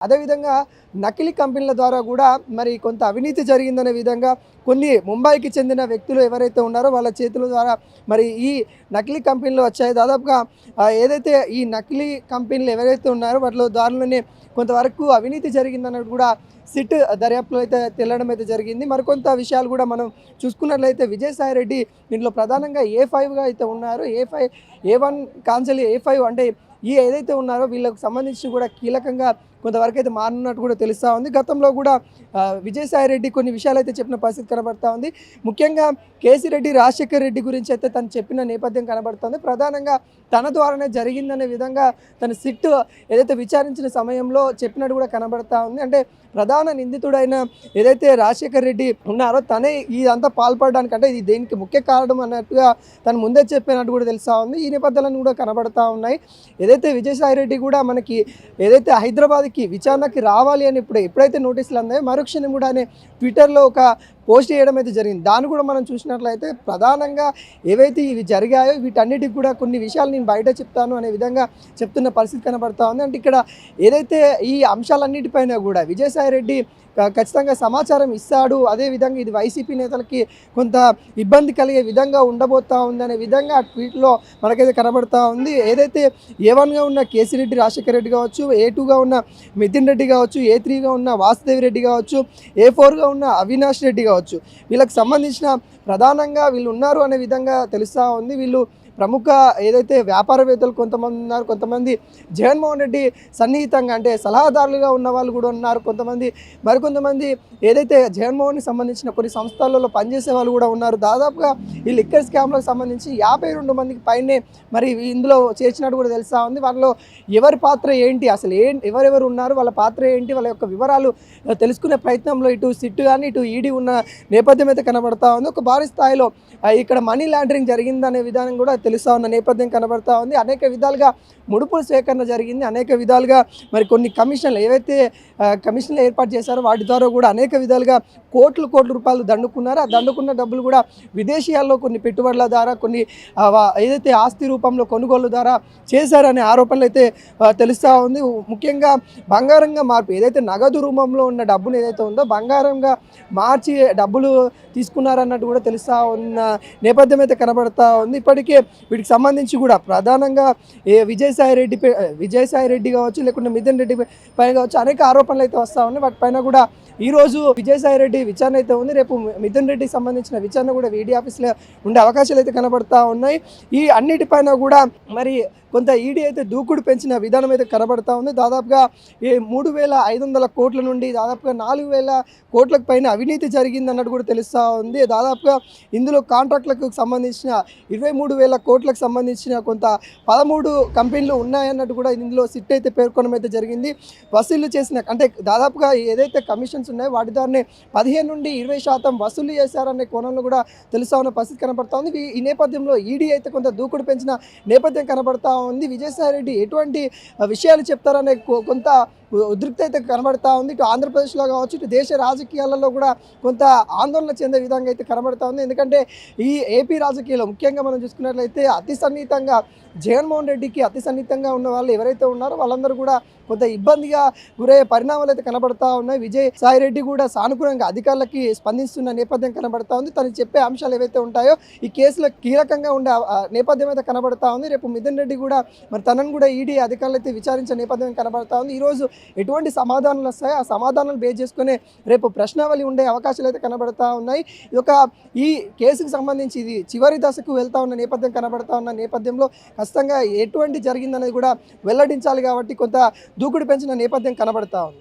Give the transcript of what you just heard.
అదేవిధంగా నకిలీ కంపెనీల ద్వారా కూడా మరి కొంత అవినీతి జరిగిందనే విధంగా కొన్ని ముంబైకి చెందిన వ్యక్తులు ఎవరైతే ఉన్నారో వాళ్ళ చేతుల ద్వారా మరి ఈ నకిలీ కంపెనీలు వచ్చాయి. దాదాపుగా ఏదైతే ఈ నకిలీ కంపెనీలు ఎవరైతే ఉన్నారో వాటిలో దారిలోనే కొంతవరకు అవినీతి జరిగిందన్నట్టు కూడా సిట్ దర్యాప్తులో అయితే తెల్లడం అయితే జరిగింది. మరికొంత విషయాలు కూడా మనం చూసుకున్నట్లయితే విజయసాయి రెడ్డి దీంట్లో ప్రధానంగా ఏ ఫైవ్గా అయితే ఉన్నారు A five A one cancel A five అంటే ఈ ఏదైతే ఉన్నారో వీళ్ళకు సంబంధించి కూడా కీలకంగా కొంతవరకు అయితే మారినట్టు కూడా తెలుస్తూ ఉంది. గతంలో కూడా విజయసాయి రెడ్డి కొన్ని విషయాలు అయితే చెప్పిన పరిస్థితి కనబడతా ఉంది. ముఖ్యంగా కేసీ రెడ్డి రాజశేఖర్ రెడ్డి గురించి అయితే తను చెప్పిన నేపథ్యం కనబడుతుంది. ప్రధానంగా తన ద్వారానే జరిగిందనే విధంగా తన సిట్ ఏదైతే విచారించిన సమయంలో చెప్పినట్టు కూడా కనబడతా ఉంది. అంటే ప్రధాన నిందితుడైన ఏదైతే రాజశేఖర్ రెడ్డి ఉన్నారో తనే ఇదంతా పాల్పడడానికి అంటే ఇది దేనికి ముఖ్య కారణం అన్నట్టుగా తను ముందే చెప్పినట్టు కూడా తెలుస్తూ ఉంది. ఈ నేపథ్యాలను కూడా కనబడతా ఉన్నాయి. ఏదైతే విజయసాయి రెడ్డి కూడా మనకి ఏదైతే హైదరాబాద్ హైదరాబాద్కి విచారణకి రావాలి అని ఇప్పుడు ఎప్పుడైతే నోటీసులు అందాయో మరుక్షణం కూడా ఆయన ట్విట్టర్లో ఒక పోస్ట్ చేయడం అయితే జరిగింది. దాన్ని కూడా మనం చూసినట్లయితే ప్రధానంగా ఏవైతే ఇవి జరిగాయో వీటన్నిటికి కూడా కొన్ని విషయాలు నేను బయట చెప్తాను అనే విధంగా చెప్తున్న పరిస్థితి కనబడతా ఉంది. అంటే ఇక్కడ ఏదైతే ఈ అంశాలన్నిటిపైన కూడా విజయసాయి రెడ్డి ఖచ్చితంగా సమాచారం ఇస్తాడు. అదేవిధంగా ఇది వైసీపీ నేతలకి కొంత ఇబ్బంది కలిగే విధంగా ఉండబోతా ఉందనే విధంగా ఆ ట్వీట్లో మనకైతే కనబడతా ఉంది. ఏదైతే ఏ వన్గా ఉన్న కేసిరెడ్డి రాజశేఖర రెడ్డి కావచ్చు ఏ టూగా ఉన్న మితిన్ రెడ్డి కావచ్చు ఏ త్రీగా ఉన్న వాసుదేవి రెడ్డి కావచ్చు ఏ ఫోర్గా ఉన్న అవినాష్ రెడ్డి కావచ్చు వీళ్ళకి సంబంధించిన ప్రధానంగా వీళ్ళు ఉన్నారు అనే విధంగా తెలుస్తూ ఉంది. వీళ్ళు ప్రముఖ ఏదైతే వ్యాపారవేత్తలు కొంతమంది ఉన్నారు కొంతమంది జగన్మోహన్ రెడ్డి సన్నిహితంగా అంటే సలహాదారులుగా ఉన్న వాళ్ళు కూడా ఉన్నారు కొంతమంది మరికొంతమంది ఏదైతే జగన్మోహన్కి సంబంధించిన కొన్ని సంస్థలలో పనిచేసే వాళ్ళు కూడా ఉన్నారు. దాదాపుగా ఈ లిక్కర్ స్కామ్లకు సంబంధించి యాభై రెండు మందికి పైనే మరి ఇందులో చేర్చినట్టు కూడా తెలుస్తూ ఉంది. వాళ్ళలో ఎవరి పాత్ర ఏంటి అసలు ఏ ఎవరెవరు ఉన్నారు వాళ్ళ పాత్ర ఏంటి వాళ్ళ యొక్క వివరాలు తెలుసుకునే ప్రయత్నంలో ఇటు సిట్ కానీ ఇటు ఈడీ ఉన్న నేపథ్యం అయితే కనబడతా ఉంది. ఒక భారీ స్థాయిలో ఇక్కడ మనీ లాండరింగ్ జరిగిందనే విధానం కూడా తెలుస్తా ఉన్న నేపథ్యం కనబడతా ఉంది. అనేక విధాలుగా ముడుపుల సేకరణ జరిగింది. అనేక విధాలుగా మరి కొన్ని కమిషన్లు ఏవైతే కమిషన్లు ఏర్పాటు చేశారో వాటి ద్వారా కూడా అనేక విధాలుగా కోట్లు కోట్ల రూపాయలు దండుకున్నారు. ఆ దండుకున్న డబ్బులు కూడా విదేశీయాల్లో కొన్ని పెట్టుబడుల ద్వారా కొన్ని ఏదైతే ఆస్తి రూపంలో కొనుగోలు ద్వారా చేశారనే ఆరోపణలు అయితే తెలుస్తూ ఉంది. ముఖ్యంగా బంగారంగా మార్పు ఏదైతే నగదు రూపంలో ఉన్న డబ్బును ఏదైతే ఉందో బంగారంగా మార్చి డబ్బులు తీసుకున్నారన్నట్టు కూడా తెలుస్తూ ఉన్న నేపథ్యం అయితే కనబడతా ఉంది. ఇప్పటికే వీటికి సంబంధించి కూడా ప్రధానంగా ఏ విజయసాయి రెడ్డి విజయసాయి రెడ్డి కావచ్చు లేకుంటే మిథున్ రెడ్డి పైన కావచ్చు అనేక ఆరోపణలు అయితే వస్తూ ఉన్నాయి. వాటిపైన కూడా ఈరోజు విజయసాయి రెడ్డి విచారణ అయితే ఉంది. రేపు మిథున్ రెడ్డికి సంబంధించిన విచారణ కూడా వీడియో ఆఫీస్లో ఉండే అవకాశాలు అయితే కనబడతా ఉన్నాయి. ఈ అన్నిటిపైన కూడా మరి కొంత ఈడీ అయితే దూకుడు పెంచిన విధానం అయితే కనబడతా ఉంది. దాదాపుగా ఈ మూడు వేల ఐదు వందల కోట్ల నుండి దాదాపుగా నాలుగు వేల కోట్లకు పైన అవినీతి జరిగింది అన్నట్టు కూడా తెలుస్తూ ఉంది. దాదాపుగా ఇందులో కాంట్రాక్టులకు సంబంధించిన ఇరవై మూడు వేల కోట్లకు సంబంధించిన కొంత పదమూడు కంపెనీలు ఉన్నాయన్నట్టు కూడా ఇందులో సిట్ అయితే పేర్కొనడం అయితే జరిగింది. వసూలు చేసిన అంటే దాదాపుగా ఏదైతే కమిషన్స్ ఉన్నాయో వాటి ద్వారానే పదిహేను నుండి ఇరవై శాతం వసూలు చేశారనే కోణంలో కూడా తెలుస్తా ఉన్న పరిస్థితి కనబడతా ఉంది. ఈ- ఈ నేపథ్యంలో ఈడీ అయితే కొంత దూకుడు పెంచిన నేపథ్యం కనబడతా ఉంది. విజయసాయి రెడ్డి ఎటువంటి విషయాలు చెప్తారనే కొ- కొంత ఉద్రిక్త అయితే కనబడతా ఉంది. ఇటు ఆంధ్రప్రదేశ్లో కావచ్చు ఇటు దేశ రాజకీయాలలో కూడా కొంత ఆందోళన చెందే విధంగా అయితే కనబడతా ఉంది. ఎందుకంటే ఈ ఏపీ రాజకీయాలు ముఖ్యంగా మనం చూసుకున్నట్లయితే అతి సన్నిహితంగా జగన్మోహన్ రెడ్డికి అతి సన్నిహితంగా ఉన్న వాళ్ళు ఎవరైతే ఉన్నారో వాళ్ళందరూ కూడా కొంత ఇబ్బందిగా గురయ్యే పరిణామాలు అయితే కనబడతా ఉన్నాయి. విజయ్ సాయి రెడ్డి కూడా సానుకూలంగా అధికారులకి స్పందిస్తున్న నేపథ్యం కనబడతా ఉంది. తను చెప్పే అంశాలు ఏవైతే ఉంటాయో ఈ కేసులో కీలకంగా ఉండే నేపథ్యం అయితే కనబడతా ఉంది. రేపు మిథున్ రెడ్డి కూడా మరి తనను కూడా ఈడీ అధికారులు అయితే విచారించే నేపథ్యం కనబడతా ఉంది. ఈరోజు ఎటువంటి సమాధానాలు వస్తాయో ఆ సమాధానాలు బేస్ చేసుకునే రేపు ప్రశ్నావళి ఉండే అవకాశాలు అయితే కనబడతా ఉన్నాయి. ఇది ఒక ఈ కేసుకు సంబంధించి ఇది చివరి దశకు వెళ్తా ఉన్న నేపథ్యం కనబడతా ఉన్న నేపథ్యంలో ఖచ్చితంగా ఎటువంటి జరిగిందనేది కూడా వెల్లడించాలి కాబట్టి కొంత దూకుడు పెంచిన నేపథ్యం కనబడతా ఉంది.